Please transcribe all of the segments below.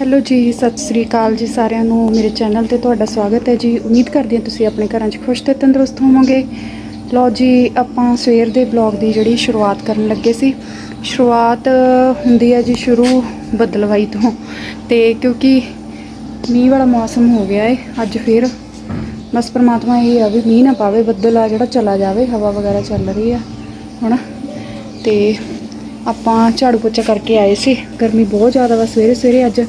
Hello ਜੀ, ਸਤਿ ਸ੍ਰੀ ਅਕਾਲ ਜੀ ਸਾਰਿਆਂ ਨੂੰ। ਮੇਰੇ ਚੈਨਲ ਤੇ ਤੁਹਾਡਾ ਸਵਾਗਤ ਹੈ ਜੀ। ਉਮੀਦ ਕਰਦੀ ਹਾਂ ਤੁਸੀਂ ਆਪਣੇ ਘਰਾਂ 'ਚ ਖੁਸ਼ ਤੇ ਤੰਦਰੁਸਤ ਹੋਵੋਗੇ। ਲਓ ਜੀ, ਆਪਾਂ ਸਵੇਰ ਦੇ ਬਲੌਗ ਦੀ ਜਿਹੜੀ ਸ਼ੁਰੂਆਤ ਕਰਨ ਲੱਗੇ ਸੀ। ਸ਼ੁਰੂਆਤ ਹੁੰਦੀ ਹੈ ਜੀ ਸ਼ੁਰੂ ਬਦਲਵਾਈ ਤੋਂ। ਤੇ ਕਿਉਂਕਿ ਮੀਂਹ ਵਾਲਾ ਮੌਸਮ ਹੋ ਗਿਆ ਏ, ਅੱਜ ਫੇਰ ਬਸ ਪ੍ਰਮਾਤਮਾ ਇਹ ਆ ਵੀ ਮੀਂਹ ਨਾ ਪਾਵੇ, ਬੱਦਲ ਆ ਜਿਹੜਾ ਚਲਾ ਜਾਵੇ, ਹਵਾ ਵਗੈਰਾ ਚੱਲ ਰਹੀ ਆ ਹੁਣ ਤੇ ਆਪਾਂ ਝਾੜੂ ਪੋਚਾ ਕਰਕੇ ਆਏ ਸੀ। ਗਰਮੀ ਬਹੁਤ ਜ਼ਿਆਦਾ ਵਾ ਸਵੇਰੇ ਸਵੇਰੇ ਅੱਜ।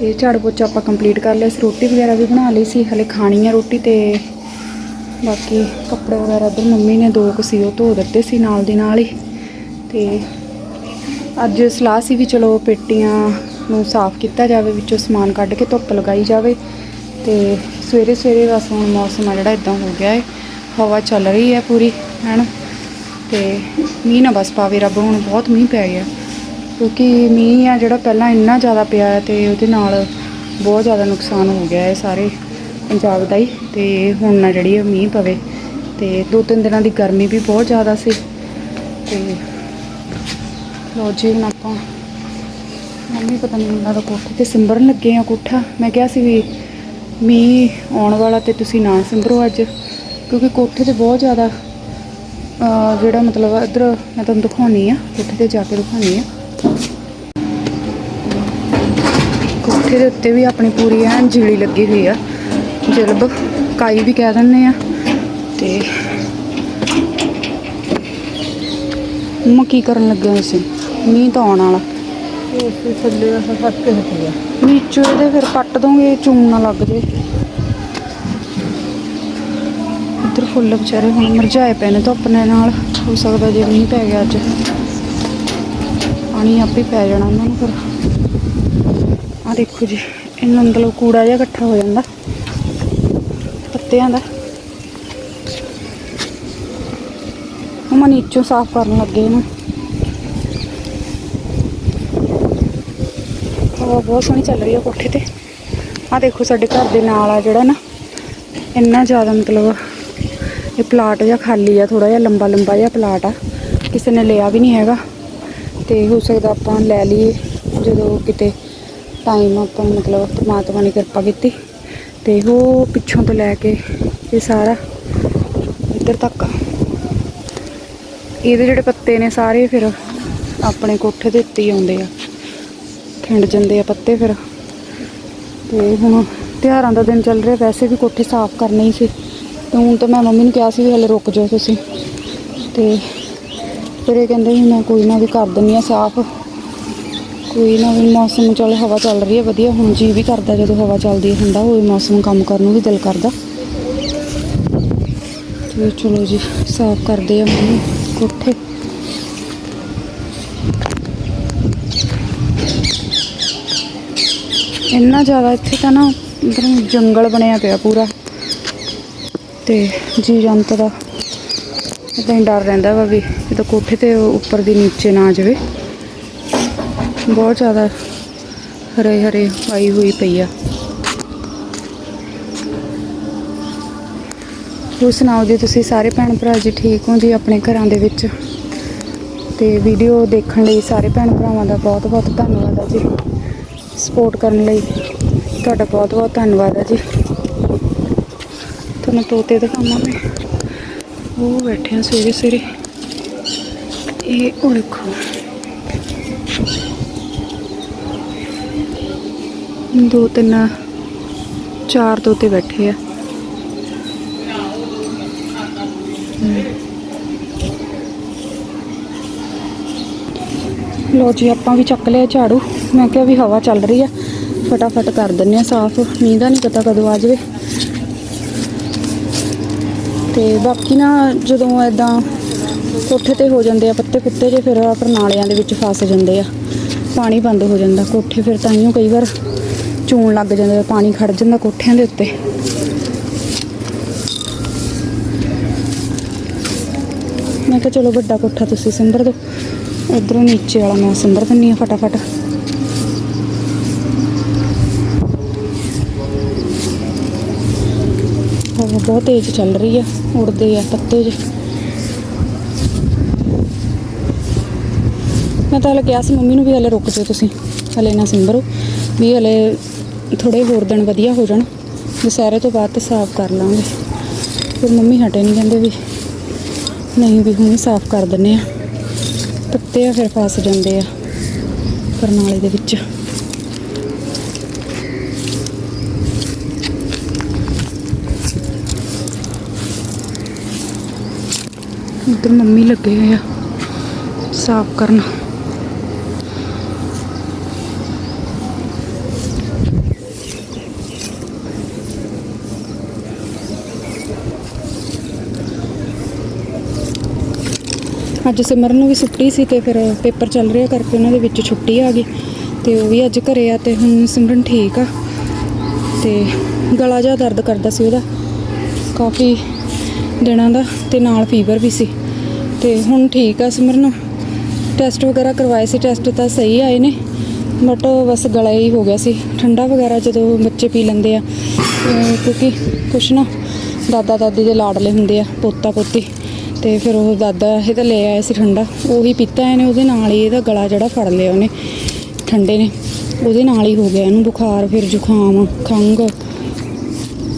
ਤੇ ਝਾੜੂ ਪੋਚਾ ਆਪਾਂ ਕੰਪਲੀਟ ਕਰ ਲਿਆ ਸੀ, ਰੋਟੀ ਵਗੈਰਾ ਵੀ ਬਣਾ ਲਈ ਸੀ, ਹਲੇ ਖਾਣੀ ਆ ਰੋਟੀ ਤੇ ਬਾਕੀ ਕੱਪੜੇ ਵਗੈਰਾ ਇੱਧਰ ਮੰਮੀ ਨੇ ਦੋ ਕੁ ਸੀ, ਉਹ ਧੋ ਦਿੱਤੇ ਸੀ ਨਾਲ ਦੀ ਨਾਲ ਹੀ। ਤੇ ਅੱਜ ਸਲਾਹ ਸੀ ਵੀ ਚਲੋ ਪੇਟੀਆਂ ਨੂੰ ਸਾਫ਼ ਕੀਤਾ ਜਾਵੇ, ਵਿੱਚੋਂ ਸਮਾਨ ਕੱਢ ਕੇ ਧੁੱਪ ਲਗਾਈ ਜਾਵੇ। ਤੇ ਸਵੇਰੇ ਸਵੇਰੇ ਬਸ ਹੁਣ ਮੌਸਮ ਆ ਜਿਹੜਾ ਇਦਾਂ ਹੋ ਗਿਆ ਹੈ ਹਵਾ ਚੱਲ ਰਹੀ ਹੈ ਪੂਰੀ, ਹੈਨ? ਤੇ ਮੀਂਹ ਨਾ ਬਸ ਪਾਵੇ ਰੱਬ, ਹੁਣ ਬਹੁਤ ਮੀਂਹ ਪੈ ਗਿਆ। ਕਿਉਂਕਿ ਮੀਂਹ ਆ ਜਿਹੜਾ ਪਹਿਲਾਂ ਇੰਨਾ ਜ਼ਿਆਦਾ ਪਿਆ ਹੈ ਤੇ ਉਹਦੇ ਨਾਲ ਬਹੁਤ ਜ਼ਿਆਦਾ ਨੁਕਸਾਨ ਹੋ ਗਿਆ ਹੈ ਸਾਰੇ ਪੰਜਾਬ ਦਾ ਹੀ ਤੇ ਹੁਣ ਨਾ ਜਿਹੜੀ ਇਹ ਮੀਂਹ ਪਵੇ ਤੇ ਦੋ ਤਿੰਨ ਦਿਨਾਂ ਦੀ ਗਰਮੀ ਵੀ ਬਹੁਤ ਜ਼ਿਆਦਾ ਸੀ ਤੇ ਲੋ ਜੀ ਹੁਣ ਆਪਾਂ ਮੰਮੀ ਪਤਾ ਨਹੀਂ ਉਹਨਾਂ ਦਾ ਕੋਠੇ ਤੇ ਸਿੰਬਰਨ ਲੱਗੇ ਆ ਕੋਠਾ। ਮੈਂ ਕਿਹਾ ਸੀ ਵੀ ਮੀਂਹ ਆਉਣ ਵਾਲਾ ਤੇ ਤੁਸੀਂ ਨਾ ਸਿੰਬਰੋ ਅੱਜ, ਕਿਉਂਕਿ ਕੋਠੇ ਤੇ ਬਹੁਤ ਜ਼ਿਆਦਾ ਜਿਹੜਾ ਮਤਲਬ ਇੱਧਰ ਮੈਂ ਤੁਹਾਨੂੰ ਦਿਖਾਉਣੀ ਆ, ਕੋਠੇ ਤੇ ਜਾ ਕੇ ਦਿਖਾਉਣੀ ਆ। ਕੋਠੇ ਦੇ ਉੱਤੇ ਵੀ ਆਪਣੀ ਪੂਰੀ ਐਨ ਜੀਲੀ ਲੱਗੀ ਹੋਈ ਆ। ਜਲਬ ਕਾਈ ਵੀ ਕਹਿ ਦਿੰਦੇ ਆ। ਤੇ ਮੰਮਾ ਕੀ ਕਰਨ ਲੱਗੇ ਹੋ ਤੁਸੀਂ ਮੀਂਹ ਤਾਂ ਆਉਣ ਵਾਲਾ। ਇਹ ਥੱਲੇ ਹੱਥ ਕੇ ਹਟੀ ਆ। ਨੀਚੇ ਇਹਦੇ ਫਿਰ ਪੱਟ ਦੋਗੇ ਚੂਨ ਨਾ ਲੱਗ ਜੇ। ਇੱਧਰ ਫੁੱਲ ਵਿਚਾਰੇ ਹੁਣ ਮੁਰਝਾਏ ਪਏ ਨੇ ਧੁੱਪ ਨੇ ਨਾਲ। ਹੋ ਸਕਦਾ ਜੇ ਮੀਂਹ ਪੈ ਗਿਆ ਅੱਜ। ਪਾਣੀ ਆਪੇ ਪੈ ਜਾਣਾ ਉਹਨਾਂ ਨੂੰ ਫਿਰ। ਆ ਦੇਖੋ ਜੀ, ਇਹਨਾਂ ਅੰਦਰੋਂ ਕੂੜਾ ਜਿਹਾ ਇਕੱਠਾ ਹੋ ਜਾਂਦਾ। ਪੱਤਿਆਂ ਦਾ। ਉਹ ਨੀਚੋਂ ਸਾਫ਼ ਕਰਨ ਲੱਗੇ ਇਹਨੂੰ। ਹਵਾ ਬਹੁਤ ਸੋਹਣੀ ਚੱਲ ਰਹੀ ਹੈ ਕੋਠੇ ਤੇ। ਆ ਦੇਖੋ ਸਾਡੇ ਘਰ ਦੇ ਨਾਲ ਆ ਜਿਹੜਾ ਨਾ, ਇੰਨਾ ਜ਼ਿਆਦਾ ਮਤਲਬ ਇਹ ਪਲਾਟ ਜਿਹਾ ਖਾਲੀ ਆ ਥੋੜਾ ਜਿਹਾ ਲੰਬਾ ਲੰਬਾ ਜਿਹਾ ਪਲਾਟ ਆ। ਕਿਸੇ ਨੇ ਲਿਆ ਵੀ ਨਹੀਂ ਹੈਗਾ। ਤੇ ਹੋ ਸਕਦਾ ਆਪਾਂ ਲੈ ਲਈਏ, ਜਦੋਂ ਕਿਤੇ ਟਾਈਮ ਆਪਾਂ ਨੂੰ ਮਤਲਬ ਪਰਮਾਤਮਾ ਨੇ ਕਿਰਪਾ ਕੀਤੀ ਤੇ ਉਹ ਪਿੱਛੋਂ ਤੋਂ ਲੈ ਕੇ ਇਹ ਸਾਰਾ ਇੱਧਰ ਤੱਕ। ਇਹਦੇ ਜਿਹੜੇ ਪੱਤੇ ਨੇ ਸਾਰੇ ਫਿਰ ਆਪਣੇ ਕੋਠੇ ਦੇ ਉੱਤੇ ਹੀ ਆਉਂਦੇ ਆ। ਖਿੰਡ ਜਾਂਦੇ ਆ ਪੱਤੇ ਫਿਰ। ਤੇ ਹੁਣ ਤਿਉਹਾਰਾਂ ਦਾ ਦਿਨ ਚੱਲ ਰਿਹਾ, ਵੈਸੇ ਵੀ ਕੋਠੇ ਸਾਫ਼ ਕਰਨੇ ਹੀ ਸੀ। ਤੇ ਹੁਣ ਤਾਂ ਮੈਂ ਮੰਮੀ ਨੂੰ ਕਿਹਾ ਸੀ ਵੀ ਹਲੇ ਰੁਕ ਜਾਓ ਤੁਸੀਂ। ਤੇ ਫਿਰ ਇਹ ਕਹਿੰਦੇ ਵੀ ਮੈਂ ਕੋਈ ਨਾ ਵੀ ਕਰ ਦਿੰਦੀ ਆ ਸਾਫ਼। ਕੋਈ ਨਾ ਵੀ ਮੌਸਮ ਚੱਲ, ਹਵਾ ਚੱਲ ਰਹੀ ਹੈ, ਵਧੀਆ। ਹੁਣ ਜੀ ਵੀ ਕਰਦਾ, ਜਦੋਂ ਹਵਾ ਚੱਲਦੀ ਹੁੰਦਾ ਠੰਡਾ ਹੋਵੇ ਮੌਸਮ ਕੰਮ ਕਰਨ ਨੂੰ ਵੀ ਦਿਲ ਕਰਦਾ। ਤੇ ਚਲੋ ਜੀ, ਸਾਫ਼ ਕਰਦੇ ਆ ਹੁਣ ਕੋਠੇ। ਇੰਨਾ ਜ਼ਿਆਦਾ ਇੱਥੇ ਤਾਂ ਨਾ, ਇੱਧਰ ਜੰਗਲ ਬਣਿਆ ਪਿਆ ਪੂਰਾ। ਤੇ ਜੀ ਜੰਤ ਦਾ, ਇਦਾਂ ਹੀ ਡਰ ਰਹਿੰਦਾ ਵਾ ਵੀ ਜਦੋਂ ਕੋਠੇ ਤੇ ਉੱਪਰ ਦੀ ਨੀਚੇ ਨਾ ਆ ਜਾਵੇ। ਬਹੁਤ ਜ਼ਿਆਦਾ ਹਰੇ ਹਰੇ ਆਈ ਹੋਈ ਪਈ ਆ। ਹੋਰ ਸੁਣਾਓ ਜੀ, ਤੁਸੀਂ ਸਾਰੇ ਭੈਣ ਭਰਾ ਜੀ ਠੀਕ ਹੋ ਜੀ ਆਪਣੇ ਘਰਾਂ ਦੇ ਵਿੱਚ? ਤੇ ਵੀਡੀਓ ਦੇਖਣ ਲਈ ਸਾਰੇ ਭੈਣ ਭਰਾਵਾਂ ਦਾ ਬਹੁਤ ਬਹੁਤ ਧੰਨਵਾਦ ਆ ਜੀ। ਸਪੋਰਟ ਕਰਨ ਲਈ ਤੁਹਾਡਾ ਬਹੁਤ ਬਹੁਤ ਧੰਨਵਾਦ ਆ ਜੀ। ਤੁਹਾਨੂੰ ਤੋਤੇ ਦਿਖਾਵਾਂ ਮੈਂ। ਉਹ ਬੈਠੇ ਆ ਸਵੇਰੇ ਸਵੇਰੇ। ਇਹ ਉਹ ਦੇਖੋ। ਦੋ ਤਿੰਨ, ਚਾਰ ਤੋਤੇ ਬੈਠੇ ਆ। ਲੋ ਜੀ, ਆਪਾਂ ਵੀ ਚੱਕ ਲਿਆ ਝਾੜੂ। ਮੈਂ ਕਿਹਾ ਵੀ ਹਵਾ ਚੱਲ ਰਹੀ ਆ। ਫਟਾਫਟ ਕਰ ਦਿੰਨੇ ਆ ਸਾਫ਼। ਮੀਂਹ ਦਾ ਨਹੀਂ ਪਤਾ ਕਦੋਂ ਆ ਜਾਵੇ। ਤੇ ਬਾਕੀ ਨਾ ਜਦੋਂ ਐਦਾਂ ਕੋਠੇ ਤੇ ਹੋ ਜਾਂਦੇ ਆ, ਪੱਤੇ ਕੁੱਤੇ ਜੇ, ਫਿਰ ਆਪਰ ਨਾਲਿਆਂ ਦੇ ਵਿੱਚ ਫਸ ਜਾਂਦੇ ਆ। ਪਾਣੀ ਬੰਦ ਹੋ ਜਾਂਦਾ ਕੋਠੇ, ਫਿਰ ਤਾਈਓ ਕਈ ਵਾਰ ਚੂਣ ਲੱਗ ਜਾਂਦਾ ਪਾਣੀ ਖੜ ਜਾਂਦਾ ਕੋਠਿਆਂ ਦੇ ਉੱਤੇ। ਮੈਂ ਕਿਹਾ ਚਲੋ ਵੱਡਾ ਕੋਠਾ ਤੁਸੀਂ ਸਿੰਬਰ ਦਿਓ ਇਧਰੋਂ ਨੀਚੇ ਵਾਲਾ ਮੈਂ ਸਿੰਬਰ ਦਿੰਨੀ ਆ ਫਟਾਫਟ। ਹਵਾ ਬਹੁਤ ਤੇਜ਼ ਚੱਲ ਰਹੀ ਆ ਉੜਦੇ ਆ ਪੱਤੇ ਜੇ। ਮੈਂ ਤਾਂ ਹਲੇ ਕਿਹਾ ਸੀ ਮੰਮੀ ਨੂੰ ਵੀ ਹਲੇ ਰੁਕ ਜਾਓ ਤੁਸੀਂ, ਹਲੇ ਨਾ ਸਿੰਬਰੋ ਵੀ ਹਲੇ ਥੋੜੇ ਹੋਰ ਦਿਨ ਵਧੀਆ ਹੋ ਜਾਣ। ਦੁਸਹਿਰੇ ਤੋਂ ਬਾਅਦ ਤੇ ਸਾਫ਼ ਕਰ ਲਾਂਗੇ। ਫਿਰ ਮੰਮੀ ਹਟੇ ਨਹੀਂ ਕਹਿੰਦੇ ਵੀ ਨਹੀਂ ਵੀ ਹੁਣੇ ਸਾਫ਼ ਕਰ ਦਿੰਨੇ ਆ। ਪੱਤੇ ਆ, ਫਿਰ ਫਸ ਜਾਂਦੇ ਆ ਕਰਨਾਲੇ ਦੇ ਵਿੱਚ। ਉਧਰ ਮੰਮੀ ਲੱਗੇ ਹੋਏ ਆ ਸਾਫ਼ ਕਰਨ। ਅੱਜ ਸਿਮਰਨ ਨੂੰ ਵੀ ਛੁੱਟੀ ਸੀ ਤੇ ਫਿਰ ਪੇਪਰ ਚੱਲ ਰਿਹਾ ਕਰਕੇ ਉਹਨਾਂ ਦੇ ਵਿੱਚ ਛੁੱਟੀ ਆ ਗਈ ਤੇ ਉਹ ਵੀ ਅੱਜ ਘਰੇ ਆ ਤੇ ਹੁਣ ਸਿਮਰਨ ਠੀਕ ਆ ਤੇ ਗਲਾ ਜਿਹਾ ਦਰਦ ਕਰਦਾ ਸੀ ਉਹਦਾ, ਕਾਫੀ ਦਿਨਾਂ ਦਾ ਤੇ ਨਾਲ ਫੀਵਰ ਵੀ ਸੀ ਤੇ ਹੁਣ ਠੀਕ ਆ ਸਿਮਰਨ। ਟੈਸਟ ਵਗੈਰਾ ਕਰਵਾਏ ਸੀ ਟੈਸਟ ਤਾਂ ਸਹੀ ਆਏ ਨੇ ਬਟ ਬਸ ਗਲਾ ਹੀ ਹੋ ਗਿਆ ਸੀ। ਠੰਡਾ ਵਗੈਰਾ ਜਦੋਂ ਬੱਚੇ ਪੀ ਲੈਂਦੇ ਆ ਕਿਉਂਕਿ ਕੁਛ ਨਾ ਦਾਦਾ ਦਾਦੀ ਦੇ ਲਾਡਲੇ ਹੁੰਦੇ ਆ ਪੋਤਾ ਪੋਤੀ ਤੇ ਫਿਰ ਉਹ ਦਾਦਾ ਇਹ ਤਾਂ ਲੈ ਆਇਆ ਸੀ ਠੰਡਾ, ਉਹੀ ਪੀਤਾ ਇਹਨੇ, ਉਹਦੇ ਨਾਲ ਹੀ ਇਹਦਾ ਗਲਾ ਜਿਹੜਾ ਫੜ ਲਿਆ ਉਹਨੇ, ਠੰਡੇ ਨੇ। ਉਹਦੇ ਨਾਲ ਹੀ ਹੋ ਗਿਆ ਇਹਨੂੰ ਬੁਖਾਰ, ਫਿਰ ਜ਼ੁਕਾਮ, ਖੰਘ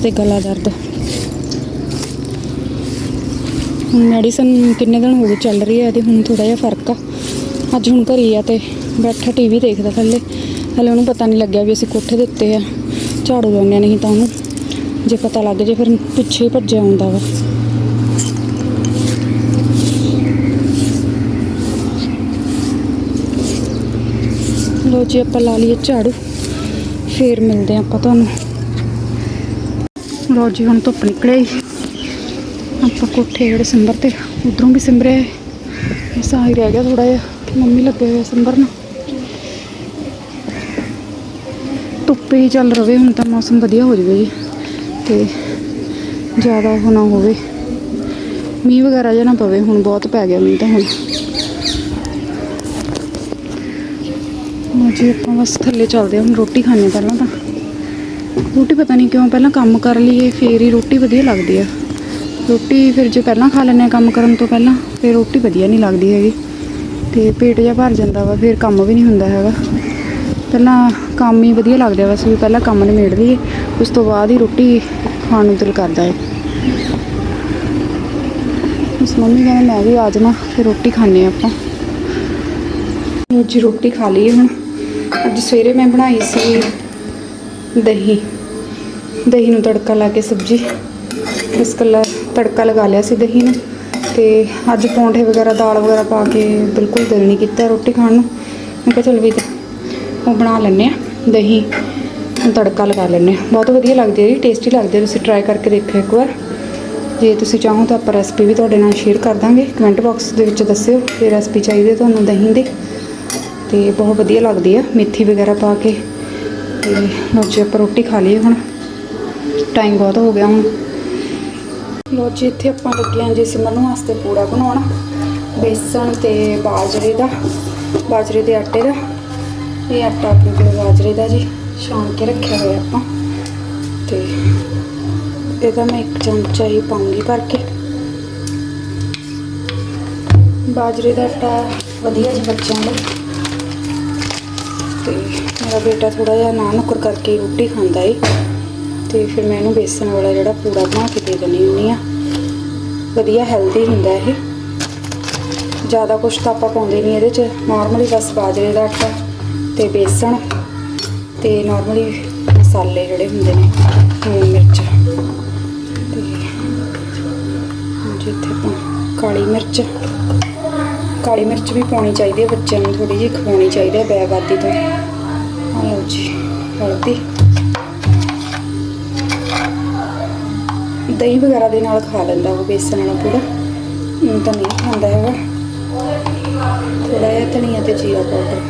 ਤੇ ਗਲਾ ਦਰਦ। ਹੁਣ ਮੈਡੀਸਨ ਕਿੰਨੇ ਦਿਨ ਹੋ ਗਏ ਚੱਲ ਰਹੀ ਹੈ ਤੇ ਹੁਣ ਥੋੜਾ ਜਿਹਾ ਫ਼ਰਕ ਆ। ਅੱਜ ਹੁਣ ਘਰੇ ਆ ਤੇ ਬੈਠਾ ਟੀਵੀ ਦੇਖਦਾ ਥੱਲੇ। ਹਲੇ ਉਹਨੂੰ ਪਤਾ ਨਹੀਂ ਲੱਗਿਆ ਵੀ ਅਸੀਂ ਕੋਠੇ ਦੇ ਉੱਤੇ ਆ, ਝਾੜੂ ਲਾਉਂਦੇ ਨਹੀਂ ਤਾਂ ਉਹਨੂੰ। ਜੇ ਪਤਾ ਲੱਗ ਜੇ ਫਿਰ ਪਿੱਛੇ ਹੀ ਭੱਜਿਆ ਹੁੰਦਾ ਵਾ। ਲੋ ਜੀ, ਆਪਾਂ ਲਾ ਲਈਏ ਝਾੜੂ। ਫੇਰ ਮਿਲਦੇ ਹਾਂ ਆਪਾਂ ਤੁਹਾਨੂੰ। ਲੋ ਜੀ, ਹੁਣ ਧੁੱਪ ਨਿਕਲੇ। ਆਪਾਂ ਕੋਠੇ ਜਿਹੜੇ ਸਿੰਬਰ ਤੇ, ਉਧਰੋਂ ਵੀ ਸਿੰਬਰਿਆ ਇਸ ਹੀ ਰਹਿ ਗਿਆ ਥੋੜਾ ਜਿਹਾ ਮੰਮੀ ਲੱਗੇ ਹੋਏ ਸਿੰਬਰ ਨੂੰ। ਧੁੱਪ ਹੀ ਚੱਲ ਰਵੇ, ਹੁਣ ਤਾਂ ਮੌਸਮ ਵਧੀਆ ਹੋ ਜਾਵੇ ਜੀ। ਤੇ ਜ਼ਿਆਦਾ ਉਹ ਨਾ ਹੋਵੇ। ਮੀਂਹ ਵਗੈਰਾ ਜਿਹਾ ਨਾ ਪਵੇ, ਹੁਣ ਬਹੁਤ ਪੈ ਗਿਆ ਮੀਂਹ ਤਾਂ ਹੁਣ। ਜੀ, ਆਪਾਂ ਬਸ ਥੱਲੇ ਚੱਲਦੇ ਹਾਂ, ਹੁਣ ਰੋਟੀ ਖਾਣੇ ਪਹਿਲਾਂ ਤਾਂ। ਰੋਟੀ ਪਤਾ ਨਹੀਂ ਕਿਉਂ, ਪਹਿਲਾਂ ਕੰਮ ਕਰ ਲਈਏ, ਫੇਰ ਹੀ ਰੋਟੀ ਵਧੀਆ ਲੱਗਦੀ ਆ। ਰੋਟੀ ਫਿਰ ਜੇ ਪਹਿਲਾਂ ਖਾ ਲੈਂਦੇ ਆ ਕੰਮ ਕਰਨ ਤੋਂ ਪਹਿਲਾਂ, ਫਿਰ ਰੋਟੀ ਵਧੀਆ ਨਹੀਂ ਲੱਗਦੀ ਹੈਗੀ। ਤੇ ਪੇਟ ਜਿਹਾ ਭਰ ਜਾਂਦਾ ਵਾ, ਫਿਰ ਕੰਮ ਵੀ ਨਹੀਂ ਹੁੰਦਾ ਹੈਗਾ। ਪਹਿਲਾਂ ਕੰਮ ਹੀ ਵਧੀਆ ਲੱਗਦਾ ਬਸ ਵੀ ਪਹਿਲਾਂ ਕੰਮ ਨਿਬੇੜ ਲਈਏ, ਉਸ ਤੋਂ ਬਾਅਦ ਹੀ ਰੋਟੀ ਖਾਣ ਨੂੰ ਦਿਲ ਕਰਦਾ ਹੈ ਉਸ ਮੰਮੀ ਕਹਿੰਦੇ ਮੈਂ ਵੀ ਆ ਜਾਣਾ ਫਿਰ ਰੋਟੀ ਖਾਣੇ ਆਪਾਂ। ਲਓ ਜੀ, ਰੋਟੀ ਖਾ ਲਈਏ ਹੁਣ। ਅੱਜ ਸਵੇਰੇ ਮੈਂ ਬਣਾਈ ਸੀ ਦਹੀਂ। ਦਹੀਂ ਨੂੰ ਤੜਕਾ ਲਾ ਕੇ ਸਬਜ਼ੀ। ਇਸ ਕੱਲਾ ਤੜਕਾ ਲਗਾ ਲਿਆ ਸੀ ਦਹੀਂ ਨੂੰ। ਤੇ ਅੱਜ ਪੌਂਠੇ ਵਗੈਰਾ, ਦਾਲ ਵਗੈਰਾ ਪਾ ਕੇ ਬਿਲਕੁਲ ਦਿਲ ਨਹੀਂ ਕੀਤਾ ਰੋਟੀ ਖਾਣ ਨੂੰ। ਮੈਂ ਕਿਹਾ ਚਲ ਵੀ ਉਹ ਬਣਾ ਲੈਂਦੇ ਆ ਦਹੀਂ ਤੜਕਾ ਲਗਾ ਲੈਂਦੇ ਆ ਬਹੁਤ ਵਧੀਆ ਲੱਗਦੀ ਹੈ ਜੀ ਟੇਸਟੀ ਲੱਗਦੀ ਹੈ। ਤੁਸੀਂ ਟਰਾਈ ਕਰਕੇ ਦੇਖਿਓ ਇੱਕ ਵਾਰ। ਜੇ ਤੁਸੀਂ ਚਾਹੋ ਤਾਂ ਆਪਾਂ ਰੈਸਪੀ ਵੀ ਤੁਹਾਡੇ ਨਾਲ ਸ਼ੇਅਰ ਕਰ ਦਾਂਗੇ। ਕਮੈਂਟ ਬਾਕਸ ਦੇ ਵਿੱਚ ਦੱਸਿਓ ਕਿ ਰੈਸਪੀ ਚਾਹੀਦੀ ਹੈ ਤੁਹਾਨੂੰ ਦਹੀਂ ਦੀ। ਤੇ ਬਹੁਤ ਵਧੀਆ ਲੱਗਦੀ ਆ, ਮੇਥੀ ਵਗੈਰਾ ਪਾ ਕੇ। ਤੇ ਲਓ ਜੀ, ਆਪਾਂ ਰੋਟੀ ਖਾ ਲਈਏ ਹੁਣ। ਟਾਈਮ ਬਹੁਤ ਹੋ ਗਿਆ ਹੁਣ। ਲਓ ਜੀ, ਇੱਥੇ ਆਪਾਂ ਲੱਗੇ ਹਾਂ ਜੀ ਸਿਮਰਨ ਵਾਸਤੇ ਪੂੜਾ ਬਣਾਉਣਾ। ਬੇਸਣ ਤੇ ਬਾਜਰੇ ਦਾ, ਬਾਜਰੇ ਦੇ ਆਟੇ ਦਾ। ਇਹ ਆਟਾ ਆਪਣੇ ਕੋਲ ਬਾਜਰੇ ਦਾ ਜੀ, ਛਾਣ ਕੇ ਰੱਖਿਆ ਹੋਇਆ ਆਪਾਂ। ਤੇ ਇਹਦਾ ਮੈਂ ਇੱਕ ਚਮਚਾ ਹੀ ਪਾਉਂਗੀ ਭਰ ਕੇ ਬਾਜਰੇ ਦਾ ਆਟਾ ਵਧੀਆ ਜੀ ਬੱਚਿਆਂ ਲਈ। ਤੇ ਮੇਰਾ ਬੇਟਾ ਥੋੜਾ ਜਿਹਾ ਨਾ ਨੁਕਰ ਕਰਕੇ ਰੋਟੀ ਖਾਂਦਾ ਏ। ਤੇ ਫਿਰ ਮੈਂ ਇਹਨੂੰ ਬੇਸਣ ਵਾਲਾ ਜਿਹੜਾ ਪੂੜਾ ਬਣਾ ਕੇ ਦੇ ਦਿੰਦੀ ਹੁੰਦੀ ਆ। ਵਧੀਆ ਹੈਲਦੀ ਹੁੰਦਾ ਇਹ। ਜ਼ਿਆਦਾ ਕੁਛ ਤਾਂ ਆਪਾਂ ਪਾਉਂਦੇ ਨਹੀਂ ਇਹਦੇ 'ਚ। ਨਾਰਮਲੀ ਬਸ ਬਾਜਰੇ ਦਾ ਆਟਾ ਤੇ ਬੇਸਣ ਤੇ ਨਾਰਮਲੀ ਮਸਾਲੇ ਜਿਹੜੇ ਹੁੰਦੇ ਨੇ, ਲੂਣ ਮਿਰਚ। ਤੇ ਹਾਂਜੀ, ਇੱਥੇ ਆਪਾਂ ਕਾਲੀ ਮਿਰਚ ਕਾਲੀ ਮਿਰਚ ਵੀ ਪਾਉਣੀ ਚਾਹੀਦੀ ਹੈ, ਬੱਚਿਆਂ ਨੂੰ ਥੋੜੀ ਜਿਹੀ ਖਵਾਉਣੀ ਚਾਹੀਦੀ ਹੈ ਬੈਗਾਦੀ ਤੋਂ। ਲਓ ਜੀ, ਹਲਦੀ। ਦਹੀਂ ਵਗੈਰਾ ਦੇ ਨਾਲ ਖਾ ਲੈਂਦਾ ਉਹ ਬੇਸਣ ਵਾਲਾ ਪੂੜਾ ਉਹ ਤਾਂ ਨਹੀਂ ਖਾਂਦਾ ਹੈਗਾ। ਥੋੜਾ ਜਿਹਾ ਧਨੀਆ ਤੇ ਜੀਰਾ ਪਾਊਡਰ।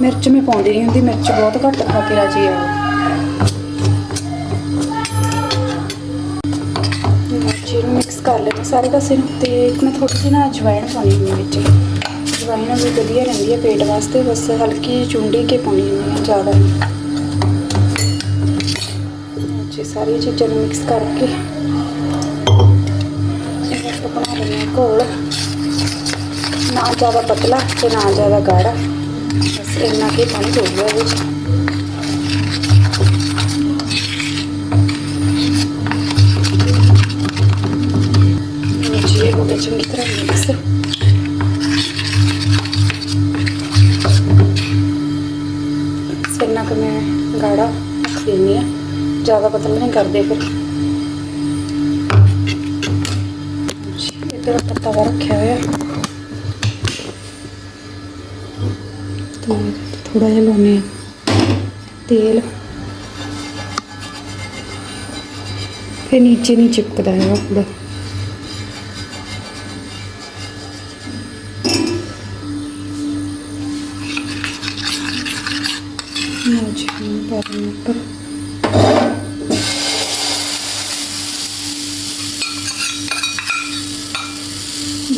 ਮਿਰਚ ਮੈਂ ਪਾਉਂਦੀ ਨਹੀਂ ਹੁੰਦੀ, ਮਿਰਚ ਬਹੁਤ ਘੱਟ ਖਾ ਕੇ ਰਾਜੀ ਆ ਮਿਕਸ ਕਰ ਲੈਣਾ ਸਾਰੇ ਪਾਸੇ ਨੂੰ ਤੇ ਇੱਕ ਮੈਂ ਥੋੜੀ ਜਿਹੀ ਨਾ ਅਜਵਾਇਣ ਪਾਉਣੀ ਹੁੰਦੀ ਵਿੱਚ। ਅਜਵਾਇਣ ਵੀ ਵਧੀਆ ਰਹਿੰਦੀ ਹੈ ਪੇਟ ਵਾਸਤੇ, ਬਸ ਹਲਕੀ ਚੁੰਡੀ ਕੇ ਪਾਉਣੀ ਹੁੰਦੀ ਹੈ ਜ਼ਿਆਦਾ ਨਹੀਂ। ਜੀ ਸਾਰੀਆਂ ਚੀਜ਼ਾਂ ਨੂੰ ਮਿਕਸ ਕਰਕੇ। ਇਹ ਬਣਾ ਲੈਂਦੇ ਹਾਂ ਘੋਲ। ਨਾ ਜ਼ਿਆਦਾ ਪਤਲਾ ਤੇ ਨਾ ਜ਼ਿਆਦਾ ਗਾੜਾ। ਬਸ ਇੰਨਾ ਕੇ ਪਾਣੀ ਹੋਊਗਾ ਇਹਦੇ ਵਿੱਚ। ਜ਼ਿਆਦਾ ਨਹੀਂ ਕਰਦੇ ਫਿਰ। ਜੀ, ਇੱਧਰ ਆਪਾਂ ਤਵਾ ਰੱਖਿਆ ਹੋਇਆ। ਤੇ ਥੋੜਾ ਜਿਹਾ ਲਾਉਣੇ ਆ ਤੇਲ। ਫਿਰ ਨੀਚੇ ਨਹੀਂ ਚਿਪਕਦਾ ਹੈਗਾ। ਪੂਰਾ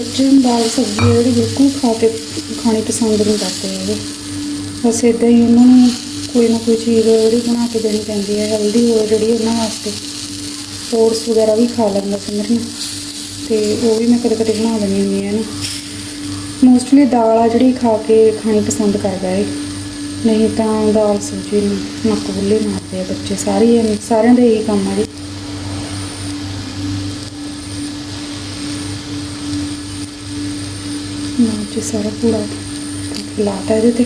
ਬੱਚੇ ਨੂੰ ਦਾਲ ਸਬਜ਼ੀ ਹੈ ਜਿਹੜੀ ਬਿਲਕੁਲ ਖਾ ਕੇ ਖਾਣੀ ਪਸੰਦ ਨਹੀਂ ਕਰਦੇ ਹੈਗੇ। ਬਸ ਇਦਾਂ ਹੀ ਉਹਨਾਂ ਨੂੰ ਕੋਈ ਨਾ ਕੋਈ ਚੀਜ਼ ਜਿਹੜੀ ਬਣਾ ਕੇ ਦੇਣੀ ਪੈਂਦੀ ਹੈ ਹੈਲਦੀ ਹੋ ਜਿਹੜੀ ਉਹਨਾਂ ਵਾਸਤੇ। ਓਟਸ ਵਗੈਰਾ ਵੀ ਖਾ ਲੈਂਦਾ ਸਿਮਰਨ ਤੇ ਉਹ ਵੀ ਮੈਂ ਕਦੇ ਕਦੇ ਬਣਾ ਲੈਂਦੀ ਹੁੰਦੀ ਹਾਂ ਨਾ। ਮੋਸਟਲੀ ਦਾਲ ਆ ਜਿਹੜੀ ਖਾ ਕੇ ਖਾਣੀ ਪਸੰਦ ਕਰਦਾ ਹੈ। ਨਹੀਂ ਤਾਂ ਦਾਲ ਸਬਜ਼ੀ ਨੂੰ ਨੱਕ ਬੁੱਲੇ ਮਾਰਦੇ ਆ ਬੱਚੇ। ਸਾਰੇ ਸਾਰਿਆਂ ਦਾ ਇਹੀ ਕੰਮ ਆ ਜੀ। ਨਾ ਜੀ ਸਾਰਾ ਪੂਰਾ ਲਾਤਾ ਇਹਦੇ ਤੇ,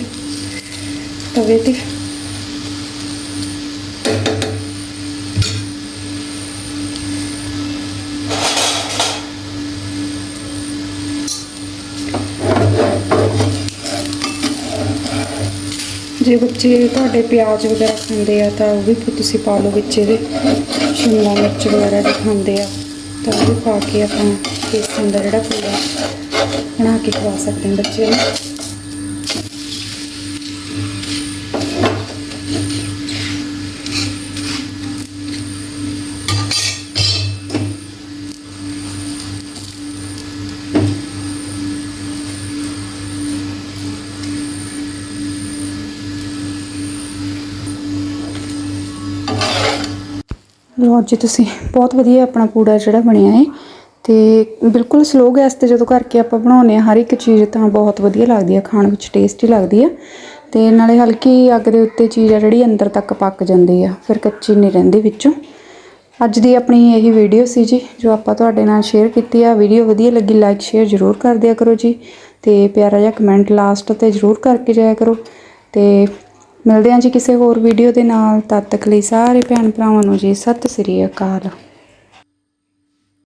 ਤਵੇ ਤੇ। ਜੇ ਬੱਚੇ ਤੁਹਾਡੇ ਪਿਆਜ਼ ਵਗੈਰਾ ਖਾਂਦੇ ਆ, ਤਾਂ ਉਹ ਵੀ ਤੁਸੀਂ ਪਾ ਲਓ ਵਿੱਚ ਇਹਦੇ, ਸ਼ਿਮਲਾ ਮਿਰਚ ਵਗੈਰਾ ਜੇ ਖਾਂਦੇ ਆ, ਤਾਂ ਉਹ ਵੀ ਪਾ ਕੇ ਆਪਾਂ ਬੇਸਨ ਦਾ ਜਿਹੜਾ ਪੂਰਾ ਬਣਾ ਕੇ ਖਵਾ ਸਕਦੇ ਹਾਂ ਬੱਚਿਆਂ ਨੂੰ। ਲਓ ਜੀ ਤੁਸੀਂ ਬਹੁਤ ਵਧੀਆ ਆਪਣਾ ਪੂੜਾ ਜਿਹੜਾ ਬਣਿਆ ਹੈ ਤੇ ਬਿਲਕੁਲ ਸਲੋ ਗੈਸ ਤੇ ਜਦੋਂ ਕਰਕੇ ਆਪਾਂ ਬਣਾਉਂਦੇ ਆ ਹਰ ਇੱਕ ਚੀਜ਼ ਤਾਂ ਬਹੁਤ ਵਧੀਆ ਲੱਗਦੀ ਆ, ਖਾਣ ਵਿੱਚ ਟੇਸਟੀ ਲੱਗਦੀ ਆ। ਤੇ ਨਾਲੇ ਹਲਕੀ ਅੱਗ ਦੇ ਉੱਤੇ ਚੀਜ਼ ਆ ਜਿਹੜੀ ਅੰਦਰ ਤੱਕ ਪੱਕ ਜਾਂਦੀ ਆ, ਫਿਰ ਕੱਚੀ ਨਹੀਂ ਰਹਿੰਦੀ ਵਿੱਚੋਂ। ਅੱਜ ਦੀ ਆਪਣੀ ਇਹੀ ਵੀਡੀਓ ਸੀ ਜੀ, ਜੋ ਆਪਾਂ ਤੁਹਾਡੇ ਨਾਲ ਸ਼ੇਅਰ ਕੀਤੀ ਆ। ਵੀਡੀਓ ਵਧੀਆ ਲੱਗੀ ਲਾਈਕ ਸ਼ੇਅਰ ਜ਼ਰੂਰ ਕਰ ਦਿਆ ਕਰੋ ਜੀ। ਤੇ ਪਿਆਰਾ ਜਿਹਾ ਕਮੈਂਟ ਲਾਸਟ ਤੇ ਜ਼ਰੂਰ ਕਰਕੇ ਜਾਇਆ ਕਰੋ। ਤੇ ਮਿਲਦੇ ਹਾਂ ਜੀ ਕਿਸੇ ਹੋਰ ਵੀਡੀਓ ਦੇ ਨਾਲ। ਤਦ ਤੱਕ ਲਈ ਸਾਰੇ ਭੈਣ ਭਰਾਵਾਂ ਨੂੰ ਜੀ, ਸਤਿ ਸ੍ਰੀ ਅਕਾਲ।